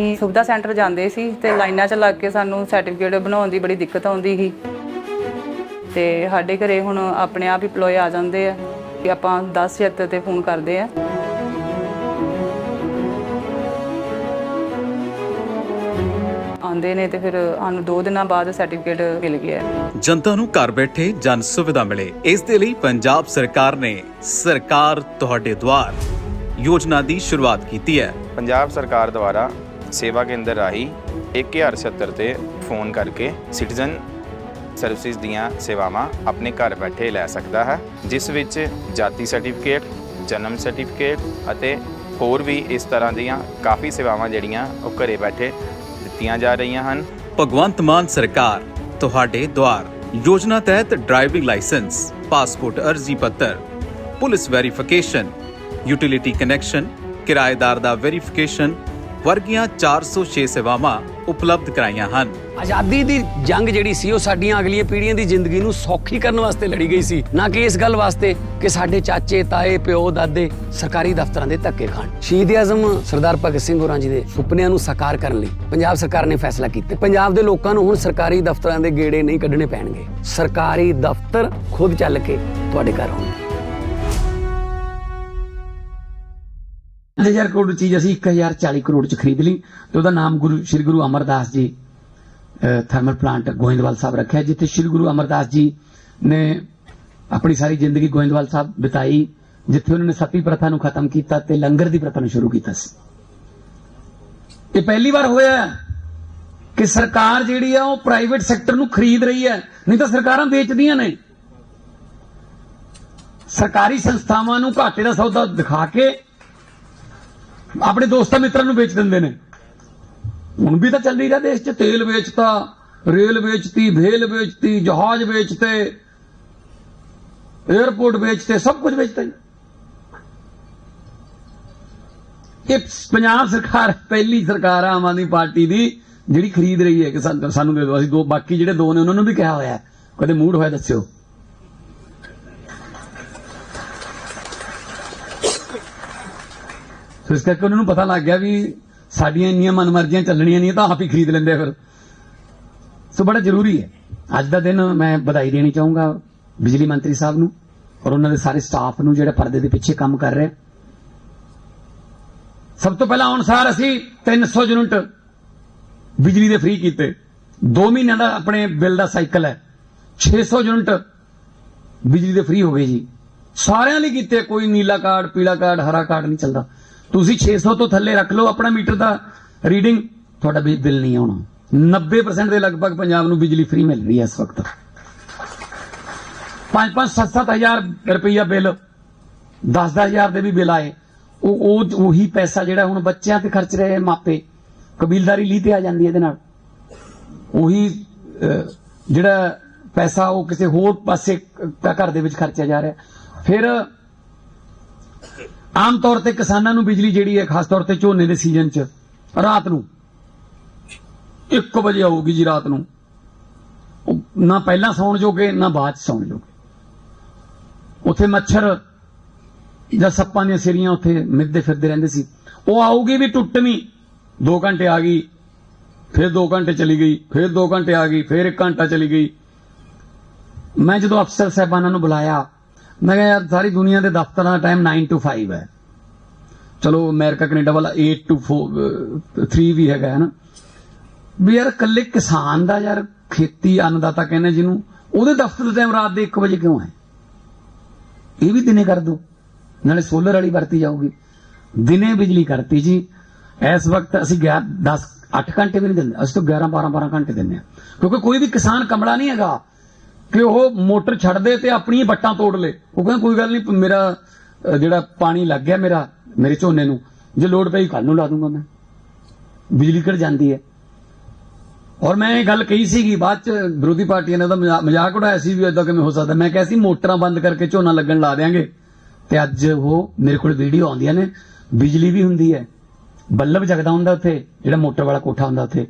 ਅਸੀਂ ਸੁਵਿਧਾ ਸੈਂਟਰ ਜਾਂਦੇ ਸੀ ਤੇ ਲਾਈਨਾਂ 'ਚ ਲੱਗ ਕੇ ਸਾਨੂੰ ਸਰਟੀਫਿਕੇਟ ਬਣਾਉਣ ਦੀ ਬੜੀ ਦਿੱਕਤ ਆਉਂਦੀ ਸੀ। ਤੇ ਸਾਡੇ ਘਰੇ ਹੁਣ ਆਪਣੇ ਆਪ ਹੀ ਪਲੋਏ ਆ ਜਾਂਦੇ ਆ ਕਿ ਆਪਾਂ 1076 ਤੇ ਫੋਨ ਕਰਦੇ ਆ। ਆਉਂਦੇ ਨੇ ਤੇ ਫਿਰ ਸਾਨੂੰ 2 ਦਿਨਾਂ ਬਾਅਦ ਸਰਟੀਫਿਕੇਟ ਮਿਲ ਗਿਆ। ਜਨਤਾ ਨੂੰ ਘਰ ਬੈਠੇ ਜਨ ਸੁਵਿਧਾ ਮਿਲੇ। ਇਸ ਦੇ ਲਈ ਪੰਜਾਬ ਸਰਕਾਰ ਨੇ ਸਰਕਾਰ ਤੁਹਾਡੇ ਦੁਆਰ ਯੋਜਨਾ ਦੀ ਸ਼ੁਰੂਆਤ ਕੀਤੀ ਹੈ। ਪੰਜਾਬ ਸਰਕਾਰ ਦੁਆਰਾ ਸੇਵਾ ਕੇਂਦਰ ਰਾਹੀਂ 1076 ਤੇ ਫੋਨ ਕਰਕੇ ਸਿਟੀਜ਼ਨ ਸਰਵਿਸਿਜ਼ ਦੀਆਂ ਸੇਵਾਵਾਂ ਆਪਣੇ ਘਰ ਬੈਠੇ ਲੈ ਸਕਦਾ ਹੈ, ਜਿਸ ਵਿੱਚ ਜਾਤੀ ਸਰਟੀਫਿਕੇਟ, ਜਨਮ ਸਰਟੀਫਿਕੇਟ ਅਤੇ ਹੋਰ ਵੀ ਇਸ ਤਰ੍ਹਾਂ ਦੀਆਂ ਕਾਫੀ ਸੇਵਾਵਾਂ ਜਿਹੜੀਆਂ ਉਹ ਘਰੇ ਬੈਠੇ ਦਿੱਤੀਆਂ ਜਾ ਰਹੀਆਂ ਹਨ। ਭਗਵੰਤ ਮਾਨ ਸਰਕਾਰ, ਤੁਹਾਡੇ ਦੁਆਰ। ਯੋਜਨਾ ਤਹਿਤ ਡਰਾਈਵਿੰਗ ਲਾਇਸੈਂਸ, ਪਾਸਪੋਰਟ ਅਰਜ਼ੀ ਪੱਤਰ, ਪੁਲਿਸ ਵੈਰੀਫਿਕੇਸ਼ਨ, ਯੂਟਿਲਿਟੀ ਕਨੈਕਸ਼ਨ, ਕਿਰਾਏਦਾਰ ਦਾ ਵੈਰੀਫਿਕੇਸ਼ਨ ਵਰਗੀਆਂ 406 ਸੇਵਾਵਾਂ ਉਪਲਬਧ ਕਰਾਈਆਂ ਹਨ। ਆਜ਼ਾਦੀ ਦੀ ਜੰਗ ਜਿਹੜੀ ਸੀ, ਉਹ ਸਾਡੀਆਂ ਅਗਲੀਆਂ ਪੀੜ੍ਹੀਆਂ ਦੀ ਜ਼ਿੰਦਗੀ ਨੂੰ ਸੌਖੀ ਕਰਨ ਵਾਸਤੇ ਲੜੀ ਗਈ ਸੀ। ਨਾ ਕਿ ਇਸ ਗੱਲ ਵਾਸਤੇ ਕਿ ਸਾਡੇ ਚਾਚੇ, ਤਾਏ, ਪਿਓ, ਦਾਦੇ ਸਰਕਾਰੀ ਦਫ਼ਤਰਾਂ ਦੇ ਧੱਕੇ ਖਾਣ। ਸ਼ਹੀਦ ਆਜ਼ਮ ਸਰਦਾਰ ਭਗਤ ਸਿੰਘ ਹੋਰਾਂ ਜੀ ਦੇ ਸੁਪਨਿਆਂ ਨੂੰ ਸਾਕਾਰ ਕਰਨ ਲਈ ਪੰਜਾਬ ਸਰਕਾਰ ਨੇ ਫੈਸਲਾ ਕੀਤਾ। ਪੰਜਾਬ ਦੇ ਲੋਕਾਂ ਨੂੰ ਹੁਣ ਸਰਕਾਰੀ ਦਫ਼ਤਰਾਂ ਦੇ ਗੇੜੇ ਨਹੀਂ ਕੱਢਣੇ ਪੈਣਗੇ। ਸਰਕਾਰੀ ਦਫ਼ਤਰ ਖੁਦ ਚੱਲ ਕੇ ਤੁਹਾਡੇ ਘਰ ਆਉਣਗੇ। 1000 ਕਰੋੜ ਦੀ ਚੀਜ਼ ਅਸੀਂ 1040 ਕਰੋੜ ਚ ਖਰੀਦ ਲਈ ਤੇ ਉਹਦਾ ਨਾਮ ਗੁਰੂ, ਸ੍ਰੀ ਗੁਰੂ ਅਮਰਦਾਸ ਜੀ ਥਰਮਲ ਪਲਾਂਟ ਗੋਇੰਦਵਾਲ ਸਾਹਿਬ ਰੱਖਿਆ, ਜਿੱਥੇ ਸ੍ਰੀ ਗੁਰੂ ਅਮਰਦਾਸ ਜੀ ਨੇ ਆਪਣੀ ਸਾਰੀ ਜ਼ਿੰਦਗੀ ਗੋਇੰਦਵਾਲ ਸਾਹਿਬ ਬਿਤਾਈ, ਜਿੱਥੇ ਉਹਨਾਂ ਨੇ ਸਤੀ ਪ੍ਰਥਾ ਨੂੰ ਖਤਮ ਕੀਤਾ ਤੇ ਲੰਗਰ ਦੀ ਪ੍ਰਥਾ ਨੂੰ ਸ਼ੁਰੂ ਕੀਤਾ ਸੀ। ਇਹ ਪਹਿਲੀ ਵਾਰ ਹੋਇਆ ਕਿ ਸਰਕਾਰ ਜਿਹੜੀ ਆ, ਉਹ ਪ੍ਰਾਈਵੇਟ ਸੈਕਟਰ ਨੂੰ ਖਰੀਦ ਰਹੀ ਹੈ, ਨਹੀਂ ਤਾਂ ਸਰਕਾਰਾਂ ਵੇਚਦੀਆਂ ਨੇ। ਸਰਕਾਰੀ ਸੰਸਥਾਵਾਂ ਨੂੰ ਘਾਟੇ ਦਾ ਸੌਦਾ ਦਿਖਾ ਕੇ ਆਪਣੇ ਦੋਸਤਾਂ ਮਿੱਤਰਾਂ ਨੂੰ ਵੇਚ ਦਿੰਦੇ ਨੇ। ਹੁਣ ਵੀ ਤਾਂ ਚੱਲਦੀ ਰਿਹਾ ਦੇਸ਼ 'ਚ। ਤੇਲ ਵੇਚਤਾ, ਰੇਲ ਵੇਚਤੀ ਭੇਲ ਵੇਚਤੀ, ਜਹਾਜ਼ ਵੇਚਤੇ 에어ਪੋਰਟ ਵੇਚਤੇ, ਸਭ ਕੁਝ ਵੇਚਤੇ ਇਹ ਪੰਜਾਬ ਸਰਕਾਰ, ਪਹਿਲੀ ਸਰਕਾਰ ਆ, ਆਮ ਆਦਮੀ ਪਾਰਟੀ ਦੀ, ਜਿਹੜੀ ਖਰੀਦ ਰਹੀ ਹੈ ਕਿ ਸਾਨੂੰ ਸਾਨੂੰ ਦੇ ਦਿਓ। ਅਸੀਂ ਦੋ ਬਾਕੀ ਜਿਹੜੇ ਦੋ ਨੇ, ਉਹਨਾਂ ਨੂੰ ਵੀ ਕਿਹਾ ਹੋਇਆ ਕਦੇ ਮੂਡ ਹੋਇਆ ਦੱਸਿਓ। ਸੋ ਇਸ ਕਰਕੇ ਉਹਨਾਂ ਨੂੰ ਪਤਾ ਲੱਗ ਗਿਆ ਵੀ ਸਾਡੀਆਂ ਇੰਨੀਆਂ ਮਨਮਰਜ਼ੀਆਂ ਚੱਲਣੀਆਂ ਨਹੀਂ ਤਾਂ ਆਪ ਹੀ ਖਰੀਦ ਲੈਂਦੇ ਫਿਰ। ਸੋ ਬੜਾ ਜ਼ਰੂਰੀ ਹੈ। ਅੱਜ ਦਾ ਦਿਨ ਮੈਂ ਵਧਾਈ ਦੇਣੀ ਚਾਹੂੰਗਾ ਬਿਜਲੀ ਮੰਤਰੀ ਸਾਹਿਬ ਨੂੰ ਔਰ ਉਹਨਾਂ ਦੇ ਸਾਰੇ ਸਟਾਫ ਨੂੰ ਜਿਹੜਾ ਪਰਦੇ ਦੇ ਪਿੱਛੇ ਕੰਮ ਕਰ ਰਿਹਾ ਸਭ ਤੋਂ ਪਹਿਲਾਂ ਅਨੁਸਾਰ ਅਸੀਂ 300 ਯੂਨਿਟ ਬਿਜਲੀ ਦੇ ਫ੍ਰੀ ਕੀਤੇ। 2 ਮਹੀਨਿਆਂ ਦਾ ਆਪਣੇ ਬਿੱਲ ਦਾ ਸਾਈਕਲ ਹੈ। 600 ਯੂਨਿਟ ਬਿਜਲੀ ਦੇ ਫ੍ਰੀ ਹੋ ਗਏ ਜੀ। ਸਾਰਿਆਂ ਲਈ ਕੀਤੇ, ਕੋਈ ਨੀਲਾ ਕਾਰਡ, ਪੀਲਾ ਕਾਰਡ, ਹਰਾ ਕਾਰਡ ਨਹੀਂ ਚੱਲਦਾ। ਤੁਸੀਂ 600 ਤੋਂ ਥੱਲੇ ਰੱਖ ਲਓ ਆਪਣਾ ਮੀਟਰ ਦਾ ਰੀਡਿੰਗ, ਤੁਹਾਡਾ ਬਿ- ਬਿੱਲ ਨਹੀਂ ਆਉਣਾ। 90% ਦੇ ਲਗਭਗ ਪੰਜਾਬ ਨੂੰ ਬਿਜਲੀ ਫ੍ਰੀ ਮਿਲ ਰਹੀ ਹੈ ਇਸ ਵਕਤ। 5-5 7-7000 ਰੁਪਈਆ ਬਿੱਲ 10-10000 ਦੇ ਵੀ ਬਿੱਲ ਆਏ। ਉਹ ਉਹ, ਉਹੀ ਪੈਸਾ ਜਿਹੜਾ ਹੁਣ ਬੱਚਿਆਂ ਤੇ ਖਰਚ ਰਹੇ ਮਾਪੇ, ਕਬੀਲਦਾਰੀ ਲਈ ਤੇ ਆ ਜਾਂਦੀ ਇਹਦੇ ਨਾਲ। ਉਹੀ ਜਿਹੜਾ ਪੈਸਾ ਉਹ ਕਿਸੇ ਹੋਰ ਪਾਸੇ ਘਰ ਦੇ ਵਿੱਚ ਖਰਚਿਆ ਜਾ ਰਿਹਾ। ਫਿਰ ਆਮ ਤੌਰ ਤੇ ਕਿਸਾਨਾਂ ਨੂੰ ਬਿਜਲੀ ਜਿਹੜੀ ਹੈ, ਖਾਸ ਤੌਰ ਤੇ ਝੋਨੇ ਦੇ ਸੀਜ਼ਨ 'ਚ, ਰਾਤ ਨੂੰ 1 ਵਜੇ ਆਊਗੀ ਜੀ ਰਾਤ ਨੂੰ। ਨਾ ਪਹਿਲਾਂ ਸੌਣ ਜੋਗੇ, ਨਾ ਬਾਅਦ 'ਚ ਸੌਣ ਜੋਗੇ। ਉੱਥੇ ਮੱਛਰ ਜਾਂ ਸੱਪਾਂ ਦੀਆਂ ਸਿਰੀਆਂ ਉੱਥੇ ਮਿੱਦੇ ਫਿਰਦੇ ਰਹਿੰਦੇ ਸੀ। ਉਹ ਆਊਗੀ ਵੀ ਟੁੱਟਵੀਂ 2 ਘੰਟੇ ਆ ਗਈ, ਫਿਰ 2 ਘੰਟੇ ਚਲੀ ਗਈ, ਫਿਰ 2 ਘੰਟੇ ਆ ਗਈ, ਫਿਰ 1 ਘੰਟਾ ਚਲੀ ਗਈ। ਮੈਂ ਜਦੋਂ ਅਫਸਰ ਸਾਹਿਬਾਨਾਂ ਨੂੰ ਬੁਲਾਇਆ ਮੈਂ ਕਿਹਾ ਯਾਰ ਸਾਰੀ ਦੁਨੀਆ ਦੇ ਦਫ਼ਤਰਾਂ ਦਾ ਟਾਈਮ 9 ਟੂ 5 ਹੈ। ਚਲੋ ਅਮਰੀਕਾ, ਕੈਨੇਡਾ ਵਾਲਾ 8 ਟੂ 4 3 ਵੀ ਹੈਗਾ ਹੈ ਨਾ ਵੀ ਯਾਰ ਇਕੱਲੇ ਕਿਸਾਨ ਦਾ ਯਾਰ ਖੇਤੀ ਅੰਨਦਾਤਾ ਕਹਿੰਦੇ ਜਿਹਨੂੰ, ਉਹਦੇ ਦਫ਼ਤਰ ਦਾ ਟਾਈਮ ਰਾਤ ਦੇ 1 ਵਜੇ ਕਿਉਂ ਹੈ? ਇਹ ਵੀ ਦਿਨੇ ਕਰ ਦੋ। ਨਾਲੇ ਸੋਲਰ ਵਾਲੀ ਵਰਤੀ ਜਾਊਗੀ। ਦਿਨੇ ਬਿਜਲੀ ਕਰਤੀ ਜੀ। ਇਸ ਵਕਤ ਅਸੀਂ 11 10 8 ਘੰਟੇ ਵੀ ਨਹੀਂ ਦਿੰਦੇ। ਅਸੀਂ ਤਾਂ 11 12 12 ਘੰਟੇ ਦਿੰਦੇ ਆ ਕਿਉਂਕਿ ਕੋਈ ਵੀ ਕਿਸਾਨ ਕਮਲਾ ਨਹੀਂ ਹੈਗਾ। ਕਿ ਉਹ ਮੋਟਰ ਛੱਡ ਦੇ ਤੇ ਆਪਣੀਆਂ ਬੱਟਾਂ ਤੋੜ ਲੇ। ਉਹ ਕਹਿੰਦਾ, ਕੋਈ ਗੱਲ ਨਹੀਂ ਮੇਰਾ ਜਿਹੜਾ ਪਾਣੀ ਲੱਗ ਗਿਆ ਮੇਰਾ, ਮੇਰੇ ਝੋਨੇ ਨੂੰ, ਜੇ ਲੋੜ ਪਈ ਕੱਲ ਨੂੰ ਲਾ ਦੂੰਗਾ ਮੈਂ। ਬਿਜਲੀ ਕੱਢ ਜਾਂਦੀ ਹੈ। ਔਰ ਮੈਂ ਇਹ ਗੱਲ ਕਹੀ ਸੀਗੀ, ਬਾਅਦ ਚ ਵਿਰੋਧੀ ਪਾਰਟੀਆਂ ਨੇ ਉਹਦਾ ਮਜ਼ਾਕ ਉਡਾਇਆ ਸੀ ਵੀ ਇਦਾਂ ਕਿਵੇਂ ਹੋ ਸਕਦਾ। ਮੈਂ ਕਿਹਾ ਸੀ, ਮੋਟਰਾਂ ਬੰਦ ਕਰਕੇ ਝੋਨਾ ਲੱਗਣ ਲਾ ਦੇਾਂਗੇ ਤੇ ਅੱਜ ਉਹ ਮੇਰੇ ਕੋਲ ਵੀਡੀਓ ਆਉਂਦੀਆਂ ਨੇ, ਬਿਜਲੀ ਵੀ ਹੁੰਦੀ ਹੈ। ਬੱਲਬ ਜਗਦਾ ਹੁੰਦਾ ਉੱਥੇ, ਜਿਹੜਾ ਮੋਟਰ ਵਾਲਾ ਕੋਠਾ ਹੁੰਦਾ ਉੱਥੇ,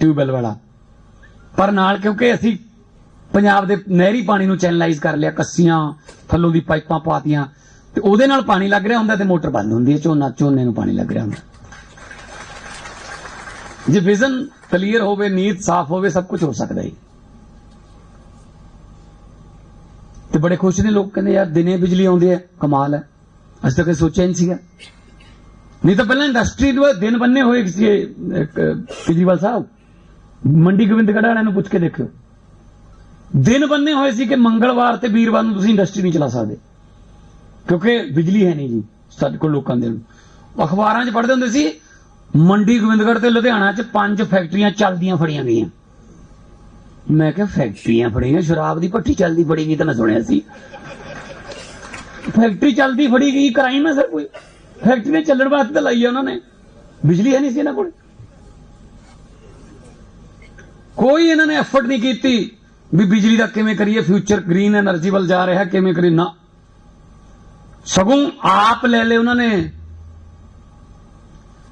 ਟਿਊਬਵੈਲ ਵਾਲਾ। ਪਰ ਨਾਲ ਕਿਉਂਕਿ ਅਸੀਂ ਪੰਜਾਬ ਦੇ ਨਹਿਰੀ ਪਾਣੀ ਨੂੰ ਚੈਨਲਾਈਜ਼ ਕਰ ਲਿਆ ਕੱਸੀਆਂ ਥੱਲੋਂ ਦੀ ਪਾਈਪਾਂ ਪਾਤੀਆਂ ਤੇ ਉਹਦੇ ਨਾਲ ਪਾਣੀ ਲੱਗ ਰਿਹਾ ਹੁੰਦਾ ਤੇ ਮੋਟਰ ਬੰਦ ਹੁੰਦੀ ਹੈ ਝੋਨਾ ਝੋਨੇ ਨੂੰ ਪਾਣੀ ਲੱਗ ਰਿਹਾ ਹੁੰਦਾ। ਜੇ ਵਿਜ਼ਨ ਕਲੀਅਰ ਹੋਵੇ ਨੀਤ ਸਾਫ਼ ਹੋਵੇ ਸਭ ਕੁਝ ਹੋ ਸਕਦਾ ਹੈ ਤੇ ਬੜੇ ਖੁਸ਼ ਨੇ ਲੋਕ ਕਹਿੰਦੇ ਯਾਰ ਦਿਨੇ ਬਿਜਲੀ ਆਉਂਦੀ ਹੈ ਕਮਾਲ ਹੈ। ਅਸੀਂ ਤਾਂ ਇਹ ਸੋਚਿਆ ਨਹੀਂ ਸੀਗਾ। ਨਹੀਂ ਤਾਂ ਪਹਿਲਾਂ ਇੰਡਸਟਰੀ ਦੇ ਦਿਨ ਬੰਨੇ ਹੋਏ ਸੀ ਇਹ, ਕੇਜਰੀਵਾਲ ਸਾਹਿਬ। ਮੰਡੀ ਗੋਬਿੰਦਗੜ੍ਹ ਵਾਲਿਆਂ ਨੂੰ ਪੁੱਛ ਕੇ ਦੇਖਿਓ। ਦਿਨ ਬੰਨੇ ਹੋਏ ਸੀ ਕਿ ਮੰਗਲਵਾਰ ਤੇ ਵੀਰਵਾਰ ਨੂੰ ਤੁਸੀਂ ਇੰਡਸਟਰੀ ਨਹੀਂ ਚਲਾ ਸਕਦੇ। ਕਿਉਂਕਿ ਬਿਜਲੀ ਹੈ ਨਹੀਂ ਜੀ, ਸਾਡੇ ਕੋਲ ਲੋਕਾਂ ਦੇ ਅਖਬਾਰਾਂ 'ਚ ਪੜ੍ਹਦੇ ਹੁੰਦੇ ਸੀ, ਮੰਡੀ ਗੋਬਿੰਦਗੜ੍ਹ ਤੇ ਲੁਧਿਆਣਾ 'ਚ ਪੰਜ ਫੈਕਟਰੀਆਂ ਚੱਲਦੀਆਂ ਫੜੀਆਂ ਗਈਆਂ। ਮੈਂ ਕਿਹਾ, ਫੈਕਟਰੀਆਂ ਫੜੀਆਂ? ਸ਼ਰਾਬ ਦੀ ਭੱਠੀ ਚੱਲਦੀ ਫੜੀ ਗਈ ਤਾਂ ਮੈਂ ਸੁਣਿਆ ਸੀ। ਫੈਕਟਰੀ ਚੱਲਦੀ ਫੜੀ ਗਈ ਕ੍ਰਾਈਮ ਹੈ ਸਰ ਕੋਈ ਫੈਕਟਰੀ ਨੇ ਚੱਲਣ ਵਾਸਤੇ ਤਾਂ ਲਾਈ ਹੈ ਉਹਨਾਂ ਨੇ। ਬਿਜਲੀ ਹੈ ਨਹੀਂ ਸੀ ਇਹਨਾਂ ਕੋਲ। ਕੋਈ ਇਹਨਾਂ ਨੇ ਐਫਰਟ ਨਹੀਂ ਕੀਤੀ। ਵੀ ਬਿਜਲੀ ਦਾ ਕਿਵੇਂ ਕਰੀਏ? ਫਿਊਚਰ ਗ੍ਰੀਨ એનર્ਜੀ ਵੱਲ ਜਾ ਰਿਹਾ, ਕਿਵੇਂ ਕਰੀ ਨਾ। ਸਗੋਂ ਆਪ ਲੈ ਲਏ ਉਹਨਾਂ ਨੇ।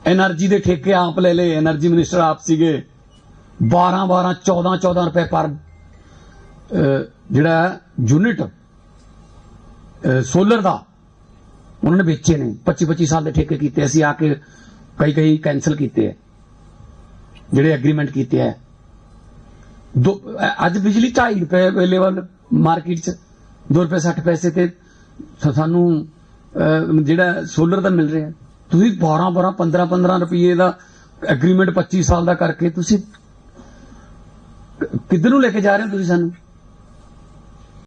એનર્ਜੀ ਦੇ ਠੇਕੇ ਆਪ ਲੈ ਲਏ। એનર્ਜੀ ਮਿਨਿਸਟਰ ਆਪ ਸੀਗੇ। 12 12 14 14 ਰੁਪਏ ਪਰ ਜਿਹੜਾ ਯੂਨਿਟ ਸੋਲਰ ਦਾ, ਉਹਨਾਂ ਨੇ ਵੇਚੇ ਨੇ। 25 25 ਸਾਲ ਦੇ ਠੇਕੇ ਕੀਤੇ। ਅਸੀਂ ਆ ਕੇ ਕਈ ਕਈ ਕੈਨਸਲ ਕੀਤੇ ਜਿਹੜੇ ਐਗਰੀਮੈਂਟ ਕੀਤੇ ਹੈ ਅੱਜ ਬਿਜਲੀ 2.5 ਰੁਪਏ ਅਵੇਲੇਬਲ ਮਾਰਕੀਟ 'ਚ 2 ਰੁਪਏ 60 ਪੈਸੇ ਤੇ ਸਾਨੂੰ ਜਿਹੜਾ ਸੋਲਰ ਦਾ ਮਿਲ ਰਿਹਾ। ਤੁਸੀਂ 12 12 15 15 ਰੁਪਏ ਦਾ ਐਗਰੀਮੈਂਟ 25 ਸਾਲ ਦਾ ਕਰਕੇ ਤੁਸੀਂ ਕਿੱਧਰ ਨੂੰ ਲੈ ਕੇ ਜਾ ਰਹੇ ਹੋ ਤੁਸੀਂ ਸਾਨੂੰ?